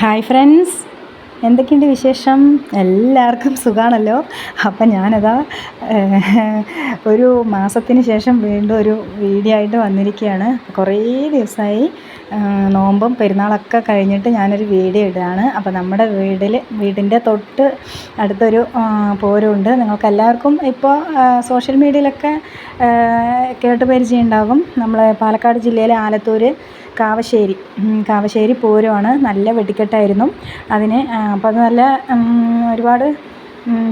Hi friends എന്തൊക്കെയുണ്ട് വിശേഷം? എല്ലാവർക്കും സുഖമാണല്ലോ അപ്പം ഞാനതാ ഒരു മാസത്തിന് ശേഷം വീണ്ടും ഒരു വീഡിയോ ആയിട്ട് വന്നിരിക്കുകയാണ്. കുറേ ദിവസമായി നോമ്പും പെരുന്നാളൊക്കെ കഴിഞ്ഞിട്ട് ഞാനൊരു വീഡിയോ ഇടുകയാണ്. അപ്പോൾ നമ്മുടെ വീടിൽ വീടിന്റെ തൊട്ട് അടുത്തൊരു പോരുണ്ട്. നിങ്ങൾക്ക് എല്ലാവർക്കും ഇപ്പോൾ സോഷ്യൽ മീഡിയയിലൊക്കെ കേട്ട് പരിചയം ഉണ്ടാകും. നമ്മളെ പാലക്കാട് ജില്ലയിലെ ആലത്തൂർ കാവശ്ശേരി കാവശ്ശേരി പൂരമാണ് നല്ല വെടിക്കെട്ടായിരുന്നു. അതിന് അപ്പോൾ അത് നല്ല ഒരുപാട്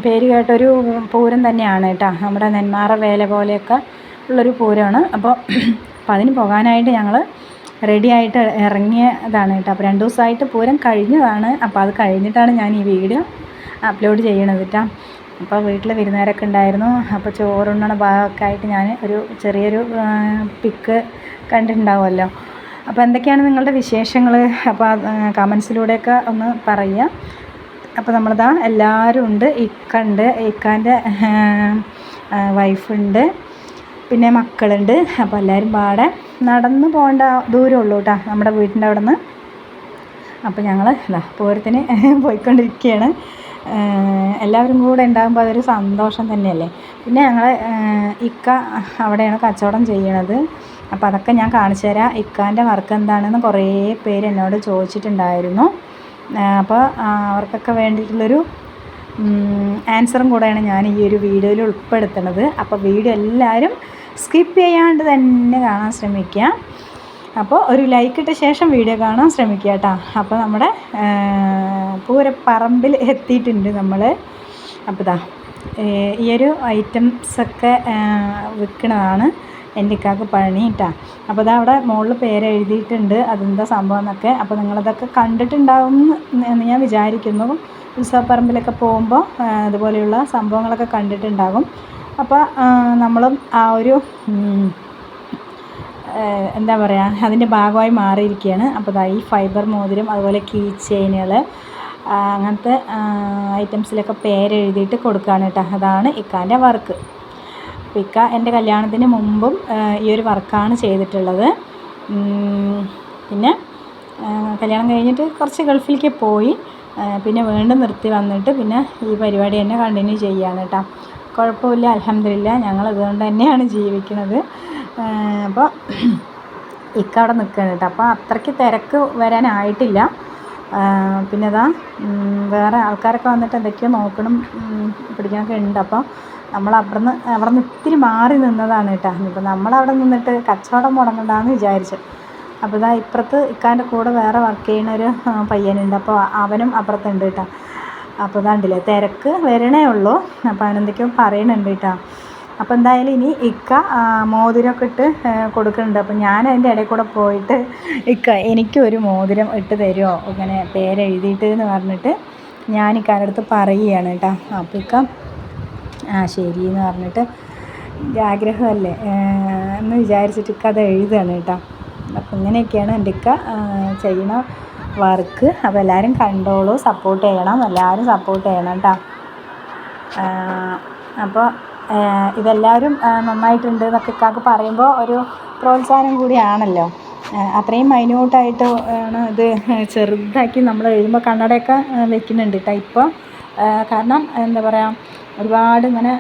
പേര് കേട്ടൊരു പൂരം തന്നെയാണ് കേട്ടോ. നമ്മുടെ നെന്മാറ വേല പോലെയൊക്കെ ഉള്ളൊരു പൂരമാണ്. അപ്പോൾ അപ്പോൾ അതിന് പോകാനായിട്ട് ഞങ്ങൾ റെഡി ആയിട്ട് ഇറങ്ങിയതാണ് കേട്ടോ. അപ്പോൾ രണ്ട് ദിവസമായിട്ട് പൂരം കഴിഞ്ഞതാണ്. അപ്പോൾ അത് കഴിഞ്ഞിട്ടാണ് ഞാൻ ഈ വീഡിയോ അപ്ലോഡ് ചെയ്യണത് കേട്ടോ. അപ്പോൾ വീട്ടിൽ വിരുന്നുകാരൊക്കെ ഉണ്ടായിരുന്നു. അപ്പോൾ ചോറുണ്ണണ ഭാഗമൊക്കെ ആയിട്ട് ഞാൻ ഒരു ചെറിയൊരു പിക്ക് കണ്ടിട്ടുണ്ടാവുമല്ലോ. അപ്പോൾ എന്തൊക്കെയാണ് നിങ്ങളുടെ വിശേഷങ്ങൾ അപ്പോൾ കമൻസിലൂടെയൊക്കെ ഒന്ന് പറയുക. അപ്പോൾ നമ്മളിതാ എല്ലാവരും ഉണ്ട്. ഇക്കുണ്ട് ഇക്കാന്റെ വൈഫുണ്ട്. പിന്നെ മക്കളുണ്ട്. അപ്പോൾ എല്ലാവരും പാടെ നടന്ന് പോകേണ്ട ദൂരമുള്ളൂ കേട്ടോ നമ്മുടെ വീട്ടിന്റെ അവിടെ നിന്ന് അപ്പോൾ ഞങ്ങൾ ഇതാ പൂരത്തിന് പോയിക്കൊണ്ടിരിക്കുകയാണ്. എല്ലാവരും കൂടെ ഉണ്ടാകുമ്പോൾ അതൊരു സന്തോഷം തന്നെയല്ലേ? പിന്നെ ഞങ്ങൾ ഇക്ക അവിടെയാണ് കച്ചവടം ചെയ്യണത്. അപ്പോൾ അതൊക്കെ ഞാൻ കാണിച്ചു തരാം. ഇക്കാന്റെ വർക്ക് എന്താണെന്ന് കുറേ പേര് എന്നോട് ചോദിച്ചിട്ടുണ്ടായിരുന്നു. അപ്പോൾ അവർക്കൊക്കെ വേണ്ടിയിട്ടുള്ളൊരു ആൻസറും കൂടെയാണ് ഞാൻ ഈ ഒരു വീഡിയോയിൽ ഉൾപ്പെടുത്തുന്നത്. അപ്പോൾ വീഡിയോ എല്ലാവരും സ്കിപ്പ് ചെയ്യാണ്ട് തന്നെ കാണാൻ ശ്രമിക്കുക. അപ്പോൾ ഒരു ലൈക്ക് ഇട്ട ശേഷം വീഡിയോ കാണാൻ ശ്രമിക്കുക കേട്ടോ. അപ്പോൾ നമ്മുടെ പൂരപ്പറമ്പിൽ എത്തിയിട്ടുണ്ട് നമ്മൾ അപ്പോൾ ഇതാ ഈ ഒരു ഐറ്റംസൊക്കെ വിൽക്കുന്നതാണ് എന്റെ ഇക്കാക്ക് പണി കിട്ടാം അപ്പോൾ അതവിടെ അവിടെ മുകളിൽ പേര് എഴുതിയിട്ടുണ്ട് അതെന്താ സംഭവം എന്നൊക്കെ അപ്പോൾ നിങ്ങളതൊക്കെ കണ്ടിട്ടുണ്ടാവും എന്ന് ഞാൻ വിചാരിക്കുന്നു. ഉത്സവപ്പറമ്പിലൊക്കെ പോകുമ്പോൾ അതുപോലെയുള്ള സംഭവങ്ങളൊക്കെ കണ്ടിട്ടുണ്ടാകും. അപ്പോൾ നമ്മളും ആ ഒരു എന്താ പറയുക അതിന്റെ ഭാഗമായി മാറിയിരിക്കുകയാണ്. അപ്പോൾ ദാ ഈ ഫൈബർ മോതിരം അതുപോലെ കീ ചെയിനുകൾ അങ്ങനത്തെ ഐറ്റംസിലൊക്കെ പേരെഴുതിയിട്ട് കൊടുക്കുകയാണ് കേട്ടോ. അതാണ് ഇക്കാന്റെ വർക്ക്. അപ്പോൾ എന്റെ കല്യാണത്തിന് മുമ്പും ഈ ഒരു വർക്കാണ് ചെയ്തിട്ടുള്ളത്. പിന്നെ കല്യാണം കഴിഞ്ഞിട്ട് കുറച്ച് ഗൾഫിലേക്ക് പോയി പിന്നെ വീണ്ടും നിർത്തി വന്നിട്ട് പിന്നെ ഈ പരിപാടി തന്നെ കണ്ടിന്യൂ ചെയ്യുകയാണ് കേട്ടോ കുഴപ്പമില്ല അലഹമില്ല ഞങ്ങൾ ഇതുകൊണ്ട് തന്നെയാണ് ജീവിക്കുന്നത്. അപ്പോൾ ഇക്ക അവിടെ നിൽക്കുകയാണ് കേട്ടോ അപ്പോൾ അത്രയ്ക്ക് തിരക്ക് വരാനായിട്ടില്ല. പിന്നെ ഇതാ വേറെ ആൾക്കാരൊക്കെ വന്നിട്ട് എന്തൊക്കെയോ നോക്കണം പിടിക്കണമൊക്കെ ഉണ്ട്. അപ്പോൾ നമ്മൾ അവിടുന്ന് അവിടുന്ന് ഇത്തിരി മാറി നിന്നതാണ് കേട്ടോ. നമ്മൾ നമ്മളവിടെ നിന്നിട്ട് കച്ചവടം മുടങ്ങണ്ടെന്ന് വിചാരിച്ചു. അപ്പോൾ ഇതാ ഇപ്പുറത്ത് ഇക്കാന്റെ കൂടെ വേറെ വർക്ക് ചെയ്യുന്ന ഒരു പയ്യനുണ്ട്. അപ്പോൾ അവനും അപ്പുറത്തുണ്ട് കേട്ടോ. അപ്പോൾ ഇതാണ്ടില്ലേ തിരക്ക് വരണേ ഉള്ളൂ. അപ്പോൾ അവനെന്തൊക്കെയോ പറയണുണ്ട് കേട്ടോ. അപ്പോൾ എന്തായാലും ഇനി ഇക്ക മോതിരമൊക്കെ ഇട്ട് കൊടുക്കുന്നുണ്ട്. അപ്പോൾ ഞാൻ അതിന്റെ ഇടയിൽ കൂടെ പോയിട്ട് ഇക്ക എനിക്കൊരു മോതിരം ഇട്ട് തരുമോ ഇങ്ങനെ പേരെഴുതിയിട്ട് എന്ന് പറഞ്ഞിട്ട് ഞാൻ ഇക്കാരടുത്ത് പറയുകയാണ് കേട്ടോ. അപ്പോൾ ഇക്ക ആ ശരി എന്ന് പറഞ്ഞിട്ട് എന്റെ ആഗ്രഹമല്ലേ എന്ന് വിചാരിച്ചിട്ട് കഥ എഴുതുകയാണ് കേട്ടോ. അപ്പം ഇങ്ങനെയൊക്കെയാണ് എന്റെ ഇക്ക ചെയ്യണ വർക്ക്. അപ്പോൾ എല്ലാവരും കണ്ടോളൂ സപ്പോർട്ട് ചെയ്യണം എല്ലാവരും സപ്പോർട്ട് ചെയ്യണം കേട്ടോ. അപ്പോൾ ഇതെല്ലാവരും നന്നായിട്ടുണ്ട് എന്നൊക്കെ ഇക്കാക്ക് പറയുമ്പോൾ ഒരു പ്രോത്സാഹനം കൂടിയാണല്ലോ. അത്രയും മൈന്യൂട്ടായിട്ട് ആണ് ഇത് ചെറുതാക്കി നമ്മൾ എഴുതുമ്പോൾ കണ്ണടയൊക്കെ വെക്കുന്നുണ്ട് കേട്ടോ ഇപ്പോൾ കാരണം എന്താ പറയുക ഒരുപാട് ഇങ്ങനെ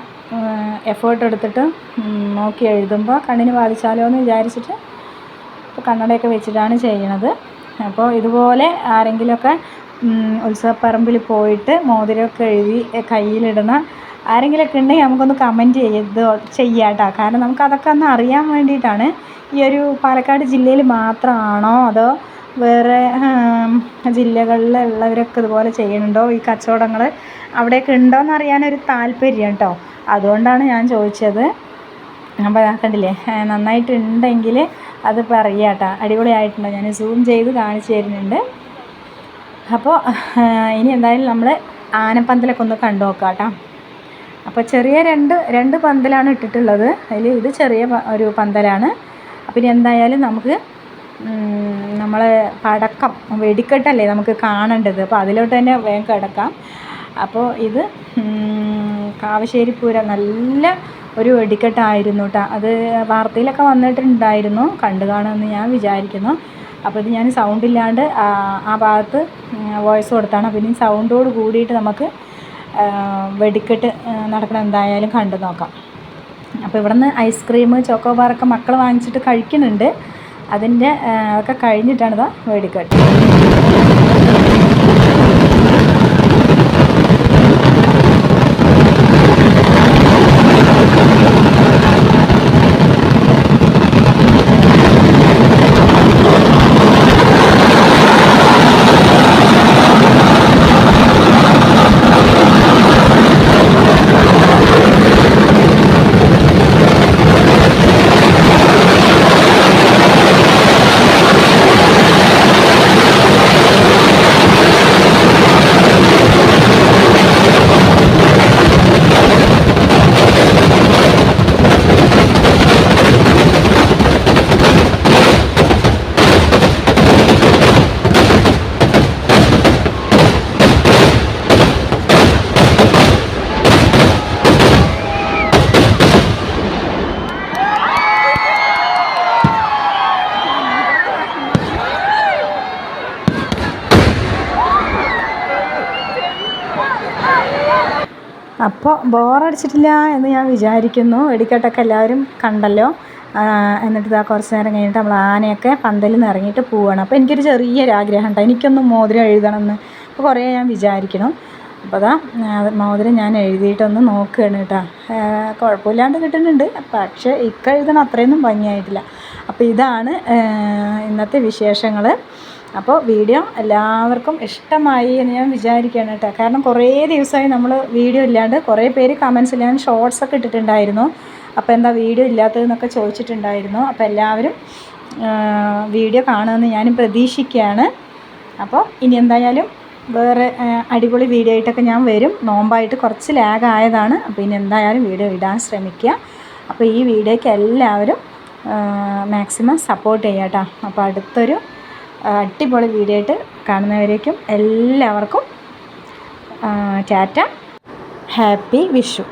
എഫേർട്ട് എടുത്തിട്ട് നോക്കി എഴുതുമ്പോൾ കണ്ണിന് ബാധിച്ചാലോ എന്ന് വിചാരിച്ചിട്ട് ഇപ്പോൾ കണ്ണടയൊക്കെ വെച്ചിട്ടാണ് ചെയ്യണത്. അപ്പോൾ ഇതുപോലെ ആരെങ്കിലുമൊക്കെ ഉത്സവപ്പറമ്പിൽ പോയിട്ട് മോതിരമൊക്കെ എഴുതി കയ്യിലിടുന്ന ആരെങ്കിലുമൊക്കെ ഉണ്ടെങ്കിൽ നമുക്കൊന്ന് കമന്റ് ചെയ്ത് ചെയ്യാട്ടോ. കാരണം നമുക്കതൊക്കെ ഒന്ന് അറിയാൻ വേണ്ടിയിട്ടാണ്. ഈ ഒരു പാലക്കാട് ജില്ലയിൽ മാത്രമാണോ അതോ വേറെ ജില്ലകളിലുള്ളവരൊക്കെ ഇതുപോലെ ചെയ്യുന്നുണ്ടോ? ഈ കച്ചവടങ്ങൾ അവിടെയൊക്കെ ഉണ്ടോയെന്ന് അറിയാനൊരു താല്പര്യം കേട്ടോ അതുകൊണ്ടാണ് ഞാൻ ചോദിച്ചത്. അപ്പോൾ കണ്ടില്ലേ നന്നായിട്ടുണ്ടെങ്കിൽ അത് പറയുക കേട്ടോ അടിപൊളിയായിട്ടുണ്ടോ? ഞാൻ സൂം ചെയ്ത് കാണിച്ചു തരുന്നുണ്ട്. അപ്പോൾ ഇനി എന്തായാലും നമ്മൾ ആനപ്പന്തലൊക്കെ ഒന്ന് കണ്ടു നോക്കാം കേട്ടോ അപ്പോൾ ചെറിയ രണ്ട് രണ്ട് പന്തലാണ് ഇട്ടിട്ടുള്ളത്. അതിൽ ഇത് ചെറിയ ഒരു പന്തലാണ്. അപ്പം ഇനി എന്തായാലും നമുക്ക് നമ്മൾ പടക്കം വെടിക്കെട്ടല്ലേ നമുക്ക് കാണേണ്ടത്. അപ്പോൾ അതിലോട്ട് തന്നെ വേഗം കിടക്കാം. അപ്പോൾ ഇത് കാവശ്ശേരിപ്പൂര കാവശ്ശേരി പൂരം നല്ല ഒരു വെടിക്കെട്ടായിരുന്നു കേട്ടോ അത് വാർത്തയിലൊക്കെ വന്നിട്ടുണ്ടായിരുന്നു. കണ്ടു കാണുമെന്ന് ഞാൻ വിചാരിക്കുന്നു. അപ്പോൾ ഇത് ഞാൻ സൗണ്ട് ഇല്ലാണ്ട് ആ, ഭാഗത്ത് വോയിസ് കൊടുത്താണ്. അപ്പോൾ ഇനി സൗണ്ടോട് കൂടിയിട്ട് നമുക്ക് വെടിക്കെട്ട് നടക്കണം. എന്തായാലും കണ്ടു നോക്കാം. അപ്പോൾ ഇവിടുന്ന് ഐസ്ക്രീം ചോക്കോബാറൊക്കെ മക്കൾ വാങ്ങിച്ചിട്ട് കഴിക്കുന്നുണ്ട്. അതിന്റെ ഒക്കെ കഴിഞ്ഞിട്ടാണ് ഇതാ വെടിക്കെട്ട് അപ്പോൾ ബോറടിച്ചിട്ടില്ല എന്ന് ഞാൻ വിചാരിക്കുന്നു. വെടിക്കെട്ടൊക്കെ എല്ലാവരും കണ്ടല്ലോ. എന്നിട്ട് ഇതാ കുറച്ച് നേരം കഴിഞ്ഞിട്ട് നമ്മൾ ആനയൊക്കെ പന്തലിൽ നിന്ന് ഇറങ്ങിയിട്ട് പോവുകയാണ് അപ്പോൾ എനിക്കൊരു ചെറിയൊരു ആഗ്രഹം ഉണ്ട്. എനിക്കൊന്ന് മോതിരം എഴുതണം എന്ന് അപ്പോൾ കുറേ ഞാൻ വിചാരിക്കണം. അപ്പോൾ അതാ മോതിരം ഞാൻ എഴുതിയിട്ടൊന്ന് നോക്കുകയാണ് കേട്ടോ. കുഴപ്പമില്ലാണ്ട് കിട്ടുന്നുണ്ട്. പക്ഷേ ഇക്ക എഴുതണം അത്രയൊന്നും ഭംഗിയായിട്ടില്ല. അപ്പോൾ ഇതാണ് ഇന്നത്തെ വിശേഷങ്ങൾ. അപ്പോൾ വീഡിയോ എല്ലാവർക്കും ഇഷ്ടമായി എന്ന് ഞാൻ വിചാരിക്കുകയാണ് കേട്ടോ. കാരണം കുറേ ദിവസമായി നമ്മൾ വീഡിയോ ഇല്ലാണ്ട് കുറേ പേര് കമൻസിൽ ഞാൻ ഷോർട്സ് ഒക്കെ ഇട്ടിട്ടുണ്ടായിരുന്നു. അപ്പോൾ എന്താ വീഡിയോ ഇല്ലാത്തതെന്നൊക്കെ ചോദിച്ചിട്ടുണ്ടായിരുന്നു. അപ്പോൾ എല്ലാവരും വീഡിയോ കാണുമെന്ന് ഞാനും പ്രതീക്ഷിക്കുകയാണ്. അപ്പോൾ ഇനി എന്തായാലും വേറെ അടിപൊളി വീഡിയോ ആയിട്ടൊക്കെ ഞാൻ വരും. നോമ്പായിട്ട് കുറച്ച് ലാഗായതാണ് അപ്പോൾ ഇനി എന്തായാലും വീഡിയോ ഇടാൻ ശ്രമിക്കുക. അപ്പോൾ ഈ വീഡിയോയ്ക്ക് എല്ലാവരും മാക്സിമം സപ്പോർട്ട് ചെയ്യാം കേട്ടോ. അപ്പോൾ അടുത്തൊരു അടിപൊളി വീഡിയോ ആയിട്ട് കാണുന്നവരേക്കും എല്ലാവർക്കും ടാറ്റ. ഹാപ്പി വിഷു.